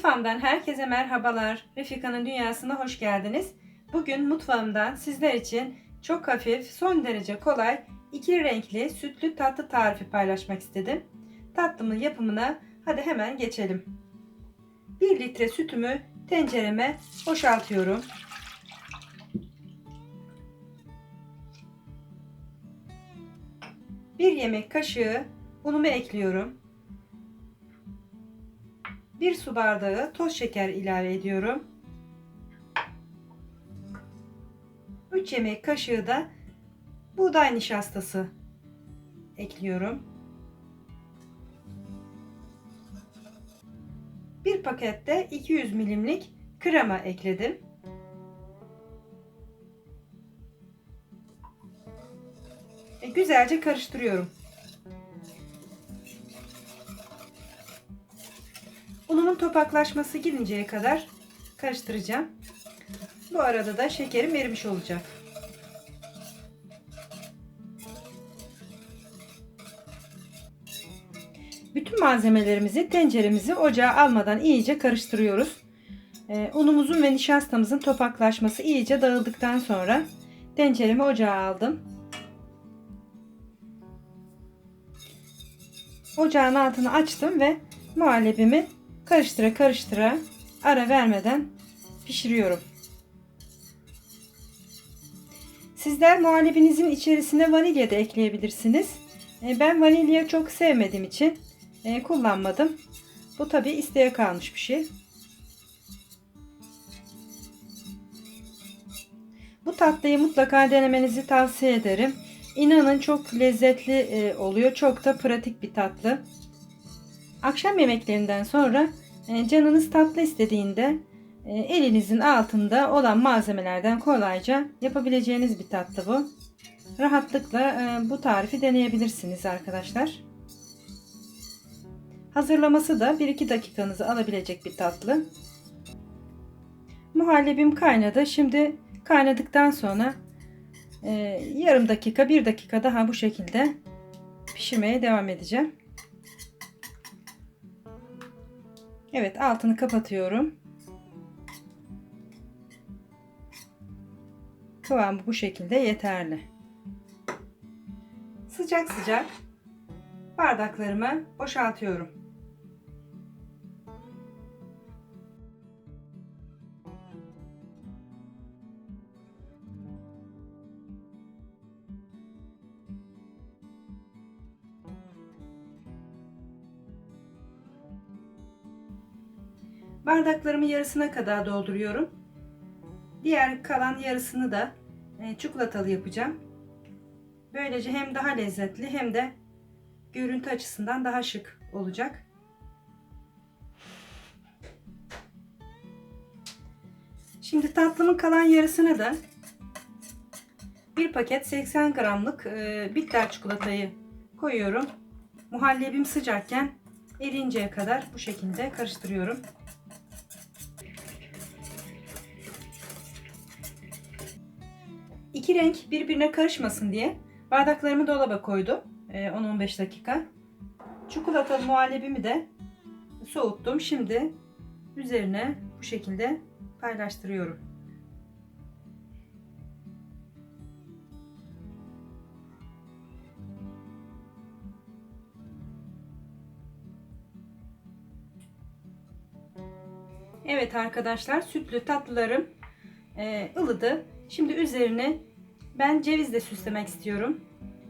Mutfağımdan herkese merhabalar. Refika'nın dünyasına hoş geldiniz. Bugün mutfağımdan sizler için çok hafif, son derece kolay, iki renkli sütlü tatlı tarifi paylaşmak istedim. Tatlımın yapımına hadi hemen geçelim. 1 litre sütümü tencereme boşaltıyorum. Bir yemek kaşığı unumu ekliyorum. 1 su bardağı toz şeker ilave ediyorum. 3 yemek kaşığı da buğday nişastası ekliyorum. Bir pakette 200 milimlik krema ekledim. E, güzelce karıştırıyorum. Unumun topaklaşması gidinceye kadar karıştıracağım. Bu arada da şekerim erimiş olacak. Bütün malzemelerimizi tenceremizi ocağa almadan iyice karıştırıyoruz. Ee, unumuzun ve nişastamızın topaklaşması iyice dağıldıktan sonra tenceremi ocağa aldım. Ocağın altını açtım ve muhallebimi karıştıra karıştıra ara vermeden pişiriyorum. Sizler muhallebinizin içerisine vanilya da ekleyebilirsiniz. E, ben vanilya çok sevmediğim için e, kullanmadım. Bu tabi isteğe kalmış bir şey. Bu tatlıyı mutlaka denemenizi tavsiye ederim. İnanın çok lezzetli e, oluyor. Çok da pratik bir tatlı. Akşam yemeklerinden sonra e, canınız tatlı istediğinde e, elinizin altında olan malzemelerden kolayca yapabileceğiniz bir tatlı bu. Rahatlıkla e, bu tarifi deneyebilirsiniz arkadaşlar. Hazırlaması da 1-2 dakikanızı alabilecek bir tatlı. Muhallebim kaynadı. Şimdi kaynadıktan sonra yarım dakika 1 dakika daha bu şekilde pişirmeye devam edeceğim. Evet altını kapatıyorum. Kıvamı bu şekilde yeterli. Sıcak sıcak bardaklarımı boşaltıyorum. Bardaklarımı yarısına kadar dolduruyorum. Diğer kalan yarısını da e, çikolatalı yapacağım. Böylece hem daha lezzetli hem de görüntü açısından daha şık olacak. Şimdi tatlımın kalan yarısını da bir paket 80 gramlık e, bitter çikolatayı koyuyorum. Muhallebim sıcakken erinceye kadar bu şekilde karıştırıyorum. İki renk birbirine karışmasın diye bardaklarımı dolaba koydum. 10-15 dakika. Çikolatalı muhallebimi de soğuttum. Şimdi üzerine bu şekilde paylaştırıyorum. Evet arkadaşlar sütlü tatlılarım e, ılıdı. Şimdi üzerine ben cevizle süslemek istiyorum.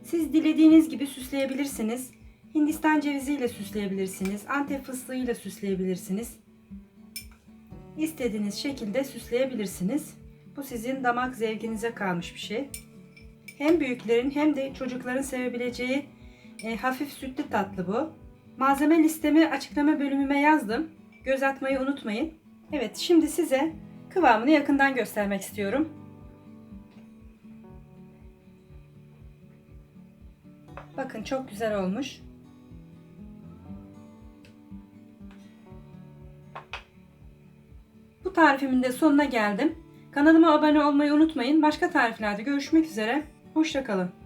Siz dilediğiniz gibi süsleyebilirsiniz. Hindistan ceviziyle süsleyebilirsiniz. Antep fıstığıyla süsleyebilirsiniz. İstediğiniz şekilde süsleyebilirsiniz. Bu sizin damak zevkinize kalmış bir şey. Hem büyüklerin hem de çocukların sevebileceği e, hafif sütlü tatlı bu. Malzeme listemi açıklama bölümüme yazdım. Göz atmayı unutmayın. Evet şimdi size kıvamını yakından göstermek istiyorum. Bakın çok güzel olmuş. Bu tarifimin de sonuna geldim. Kanalıma abone olmayı unutmayın. Başka tariflerde görüşmek üzere. Hoşçakalın.